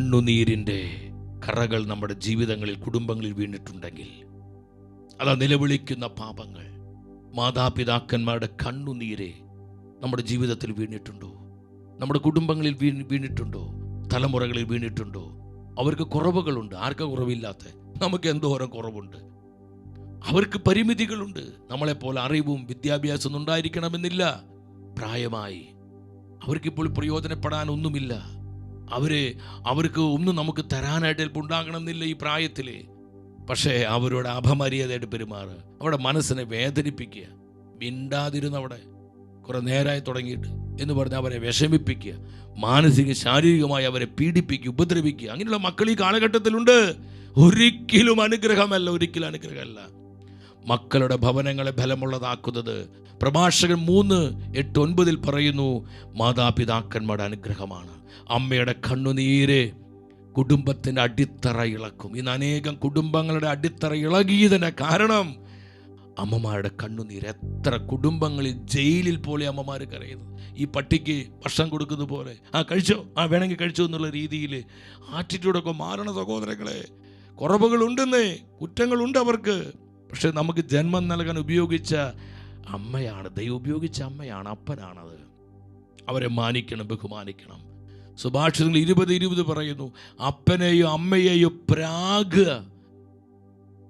കണ്ണുനീരിന്റെ കറകൾ നമ്മുടെ ജീവിതങ്ങളിൽ കുടുംബങ്ങളിൽ വീണിട്ടുണ്ടെങ്കിൽ അതാ നിലവിളിക്കുന്ന പാപങ്ങൾ. മാതാപിതാക്കന്മാരുടെ കണ്ണുനീര് നമ്മുടെ ജീവിതത്തിൽ വീണിട്ടുണ്ടോ? നമ്മുടെ കുടുംബങ്ങളിൽ വീ വീണിട്ടുണ്ടോ? തലമുറകളിൽ വീണിട്ടുണ്ടോ? അവർക്ക് കുറവുകളുണ്ട്. ആർക്കാ കുറവില്ലാത്ത? നമുക്ക് എന്തോരം കുറവുണ്ട്? അവർക്ക് പരിമിതികളുണ്ട്. നമ്മളെപ്പോലെ അറിവും വിദ്യാഭ്യാസവും ഉണ്ടായിരിക്കണമെന്നില്ല. പ്രായമായി. അവർക്കിപ്പോൾ പ്രയോജനപ്പെടാൻ ഒന്നുമില്ല അവർ അവർക്ക് ഒന്നും നമുക്ക് തരാനായിട്ട് ചിലപ്പോൾ ഉണ്ടാകണമെന്നില്ല ഈ പ്രായത്തിൽ പക്ഷേ അവരോട് അപമര്യാദയായിട്ട് പെരുമാറുക അവരുടെ മനസ്സിനെ വേദനിപ്പിക്കുക. മിണ്ടാതിരുന്ന് അവിടെ കുറേ നേരമായി തുടങ്ങിയിട്ട് എന്ന് പറഞ്ഞ് അവരെ വിഷമിപ്പിക്കുക. മാനസിക ശാരീരികമായി അവരെ പീഡിപ്പിക്കുക ഉപദ്രവിക്കുക. അങ്ങനെയുള്ള മക്കൾ ഈ കാലഘട്ടത്തിലുണ്ട്. ഒരിക്കലും അനുഗ്രഹമല്ല ഒരിക്കലും അനുഗ്രഹമല്ല. മക്കളുടെ ഭവനങ്ങളെ ബലമുള്ളതാക്കുന്നത് പ്രഭാഷകൻ മൂന്ന് എട്ട് ഒൻപതിൽ പറയുന്നു മാതാപിതാക്കന്മാരുടെ അനുഗ്രഹമാണ്. അമ്മയുടെ കണ്ണുനീര് കുടുംബത്തിന്റെ അടിത്തറ ഇളക്കും. ഇന്ന് അനേകം കുടുംബങ്ങളുടെ അടിത്തറ ഇളകിയതിന്റെ കാരണം അമ്മമാരുടെ കണ്ണുനീര്. എത്ര കുടുംബങ്ങളിൽ ജയിലിൽ പോലെ അമ്മമാർ കരയുന്നു. ഈ പട്ടിക്ക് ഭക്ഷണം കൊടുക്കുന്നത് പോലെ. ആ കഴിച്ചോ? ആ വേണമെങ്കിൽ കഴിച്ചോ എന്നുള്ള രീതിയിൽ ആറ്റിറ്റ്യൂഡൊക്കെ മാറണ സഹോദരങ്ങളെ കുറവുകളുണ്ടെന്നേ കുറ്റങ്ങളുണ്ട് അവർക്ക്. പക്ഷെ നമുക്ക് ജന്മം നൽകാൻ ഉപയോഗിച്ച അമ്മയാണ്. ദൈവം ഉപയോഗിച്ച അമ്മയാണ് അപ്പനാണത്. അവരെ മാനിക്കണം ബഹുമാനിക്കണം. സുഭാഷിതങ്ങൾ ഇരുപത് ഇരുപത് പറയുന്നു അപ്പനെയോ അമ്മയെയോ പ്രാഗ്.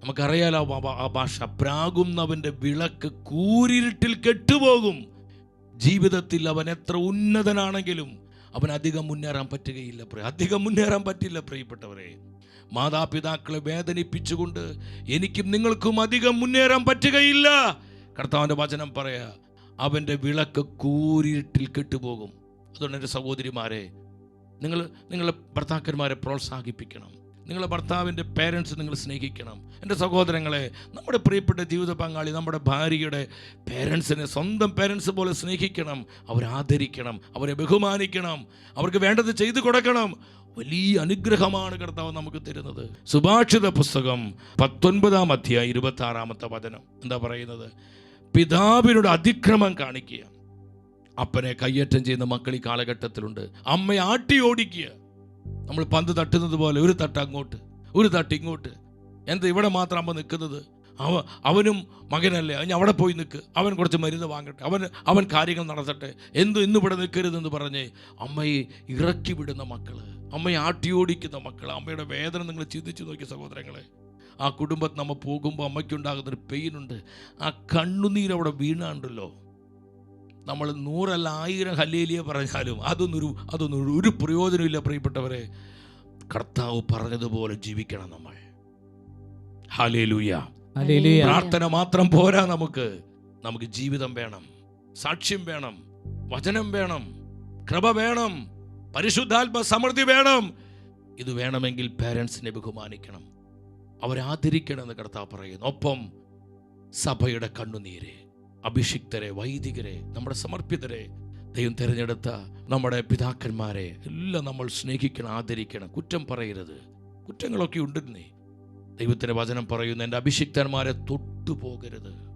നമുക്കറിയാലോ ആ ഭാഷ പ്രാകുന്നവന്റെ വിളക്ക് കൂരിരുട്ടിൽ കെട്ടുപോകും. ജീവിതത്തിൽ അവൻ എത്ര ഉന്നതനാണെങ്കിലും അവൻ അധികം മുന്നേറാൻ പറ്റുകയില്ല അധികം മുന്നേറാൻ പറ്റില്ല പ്രിയപ്പെട്ടവരെ. മാതാപിതാക്കളെ വേദനിപ്പിച്ചുകൊണ്ട് എനിക്കും നിങ്ങൾക്കും അധികം മുന്നേറാൻ പറ്റുകയില്ല. കർത്താവിന്റെ വചനം പറയാ അവന്റെ വിളക്ക് കൂരിട്ടിൽ കെട്ടുപോകും. അതുകൊണ്ട് എന്റെ സഹോദരിമാരെ നിങ്ങൾ നിങ്ങളെ ഭർത്താക്കന്മാരെ പ്രോത്സാഹിപ്പിക്കണം. നിങ്ങളെ ഭർത്താവിന്റെ പേരൻസ് നിങ്ങൾ സ്നേഹിക്കണം. എന്റെ സഹോദരങ്ങളെ നമ്മുടെ പ്രിയപ്പെട്ട ജീവിത പങ്കാളി നമ്മുടെ ഭാര്യയുടെ പേരൻസിനെ സ്വന്തം പേരൻസ് പോലെ സ്നേഹിക്കണം. അവരെ ആദരിക്കണം. അവരെ ബഹുമാനിക്കണം. അവർക്ക് വേണ്ടത് ചെയ്തു കൊടുക്കണം. വലിയ അനുഗ്രഹമാണ് കർത്താവ് നമുക്ക് തരുന്നത്. സുഭാഷിത പുസ്തകം പത്തൊൻപതാം അധ്യായം ഇരുപത്തി ആറാമത്തെ വചനം. എന്താ പറയുന്നത്? പിതാവിനോട് അതിക്രമം കാണിക്കുക. അപ്പനെ കയ്യേറ്റം ചെയ്യുന്ന മക്കൾ ഈ കാലഘട്ടത്തിലുണ്ട്. അമ്മയെ ആട്ടി ഓടിക്കുക. നമ്മൾ പന്ത് തട്ടുന്നത് പോലെ ഒരു തട്ട് അങ്ങോട്ട് ഒരു തട്ട് ഇങ്ങോട്ട്. എന്താ ഇവിടെ മാത്രം അമ്മ നിൽക്കുന്നത്? അവ അവനും മകനല്ലേ? അവൻ അവിടെ പോയി നിൽക്ക്. അവൻ കുറച്ച് മരുന്ന് വാങ്ങട്ടെ. അവൻ അവൻ കാര്യങ്ങൾ നടത്തട്ടെ. എന്ത് ഇന്നിവിടെ നിൽക്കരുതെന്ന് പറഞ്ഞ് അമ്മയെ ഇറക്കി വിടുന്ന മക്കൾ. അമ്മയെ ആട്ടിയോടിക്കുന്ന മക്കൾ അമ്മയുടെ വേദന നിങ്ങൾ ചിന്തിച്ചു നോക്കിയ സഹോദരങ്ങളെ. ആ കുടുംബത്തിൽ നമ്മൾ പോകുമ്പോൾ അമ്മയ്ക്കുണ്ടാകുന്നൊരു പെയിനുണ്ട്. ആ കണ്ണുനീർ അവിടെ വീണാണ്ടല്ലോ. നമ്മൾ നൂറല്ല ആയിരം ഹല്ലേലിയ പറഞ്ഞാലും അതൊന്നൊരു അതൊന്നൊരു അതൊന്നും ഒരു- പ്രയോജനമില്ല പ്രിയപ്പെട്ടവരെ. കർത്താവ് പറഞ്ഞതുപോലെ ജീവിക്കണം നമ്മൾ. ഹാലേലൂയ. പ്രാർത്ഥന മാത്രം പോരാ നമുക്ക്. നമുക്ക് ജീവിതം വേണം. സാക്ഷ്യം വേണം. വചനം വേണം. കൃപ വേണം. പരിശുദ്ധാത്മ സമൃദ്ധി വേണം. ഇത് വേണമെങ്കിൽ പേരൻസിനെ ബഹുമാനിക്കണം. അവരെ ആദരിക്കണമെന്ന് കർത്താവ് പറയുന്നു. ഒപ്പം സഭയുടെ കണ്ണുനീരെ അഭിഷിക്തരെ വൈദികരെ നമ്മുടെ സമർപ്പിതരെ ദൈവം തിരഞ്ഞെടുത്ത നമ്മുടെ പിതാക്കന്മാരെ എല്ലാം നമ്മൾ സ്നേഹിക്കണം ആദരിക്കണം. കുറ്റം പറയരുത്. കുറ്റങ്ങളൊക്കെ ഉണ്ടെന്നേ. ദൈവത്തിന്റെ വചനം പറയുന്നു എന്റെ അഭിഷിക്തന്മാരെ തൊട്ടുപോകരുത്.